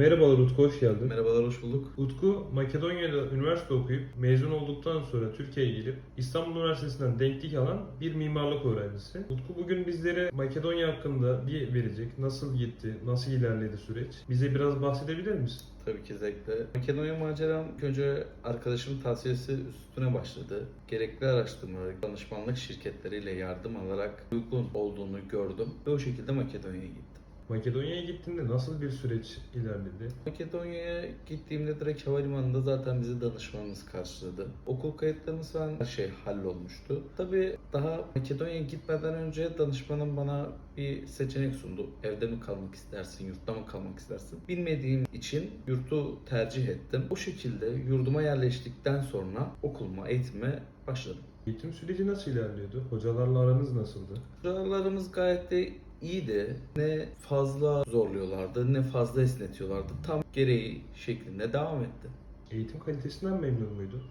Merhabalar Utku, hoş geldin. Merhabalar, hoş bulduk. Utku, Makedonya'da üniversite okuyup mezun olduktan sonra Türkiye'ye gelip İstanbul Üniversitesi'nden denklik alan bir mimarlık öğrencisi. Utku bugün bizlere Makedonya hakkında bir verecek. Nasıl gitti, nasıl ilerledi süreç? Bize biraz bahsedebilir misin? Tabii ki zevkle. Makedonya maceram önce arkadaşımın tavsiyesi üstüne başladı. Gerekli araştırmaları, danışmanlık şirketleriyle yardım alarak uygun olduğunu gördüm ve o şekilde Makedonya'ya gittim. Makedonya'ya gittiğinde nasıl bir süreç ilerledi? Makedonya'ya gittiğimde direkt havalimanında zaten bizi danışmanımız karşıladı. Okul kayıtlarımız falan her şey hallolmuştu. Tabii daha Makedonya'ya gitmeden önce danışmanım bana bir seçenek sundu. Evde mi kalmak istersin, yurtta mı kalmak istersin? Bilmediğim için yurtu tercih ettim. O şekilde yurduma yerleştikten sonra okuluma, eğitime başladım. Eğitim süreci nasıl ilerliyordu? Hocalarla aranız nasıldı? Hocalarımız gayet de iyiydi. Ne fazla zorluyorlardı, ne fazla esnetiyorlardı. Tam gereği şeklinde devam etti. Eğitim kalitesinden memnun muydun?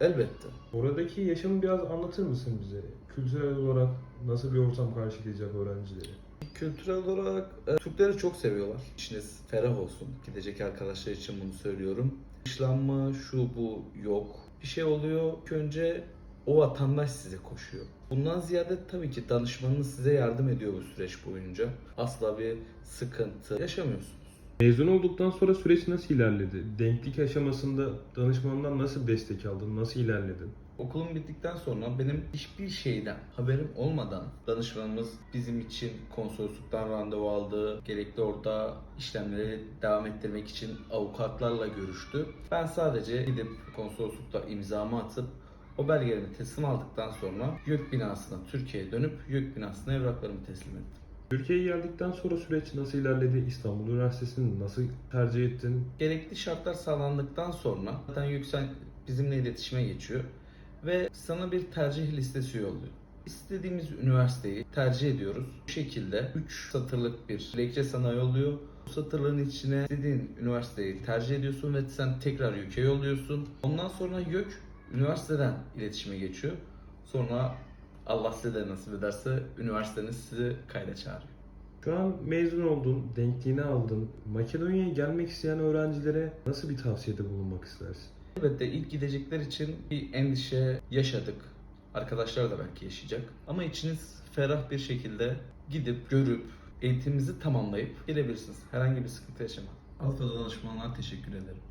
Elbette. Oradaki yaşamı biraz anlatır mısın bize? Kültürel olarak nasıl bir ortam karşılayacak öğrencileri? Kültürel olarak e, Türkleri çok seviyorlar. İçiniz ferah olsun. Gidecek arkadaşlar için bunu söylüyorum. Dışlanma, şu bu yok. Bir şey oluyor. İlk önce o vatandaş size koşuyor. Bundan ziyade tabii ki danışmanınız size yardım ediyor bu süreç boyunca. Asla bir sıkıntı yaşamıyorsunuz. Mezun olduktan sonra süreç nasıl ilerledi? Denklik aşamasında danışmanından nasıl destek aldın? Nasıl ilerledin? Okulum bittikten sonra benim hiçbir şeyden haberim olmadan danışmanımız bizim için konsolosluktan randevu aldı. Gerekli orada işlemleri devam ettirmek için avukatlarla görüştü. Ben sadece gidip konsoloslukta imzamı atıp o belgelerimi teslim aldıktan sonra YÖK binasına Türkiye'ye dönüp YÖK binasına evraklarımı teslim ettim. Türkiye'ye geldikten sonra süreç nasıl ilerledi? İstanbul Üniversitesi'ni nasıl tercih ettin? Gerekli şartlar sağlandıktan sonra zaten Yüksel bizimle iletişime geçiyor ve sana bir tercih listesi yolluyor. İstediğimiz üniversiteyi tercih ediyoruz. Bu şekilde 3 satırlık bir dilekçe sana yolluyor. Bu satırların içine istediğin üniversiteyi tercih ediyorsun ve sen tekrar YÖK'e yolluyorsun. Ondan sonra YÖK üniversiteden iletişime geçiyor. Sonra Allah size de nasip ederse üniversiteniz sizi kayda çağırıyor. Şu an mezun oldun, denkliğini aldın. Makedonya'ya gelmek isteyen öğrencilere nasıl bir tavsiyede bulunmak istersin? Elbette ilk gidecekler için bir endişe yaşadık. Arkadaşlar da belki yaşayacak. Ama içiniz ferah bir şekilde gidip, görüp, eğitimimizi tamamlayıp gelebilirsiniz. Herhangi bir sıkıntı yaşama. Alfa danışmanlar teşekkür ederim.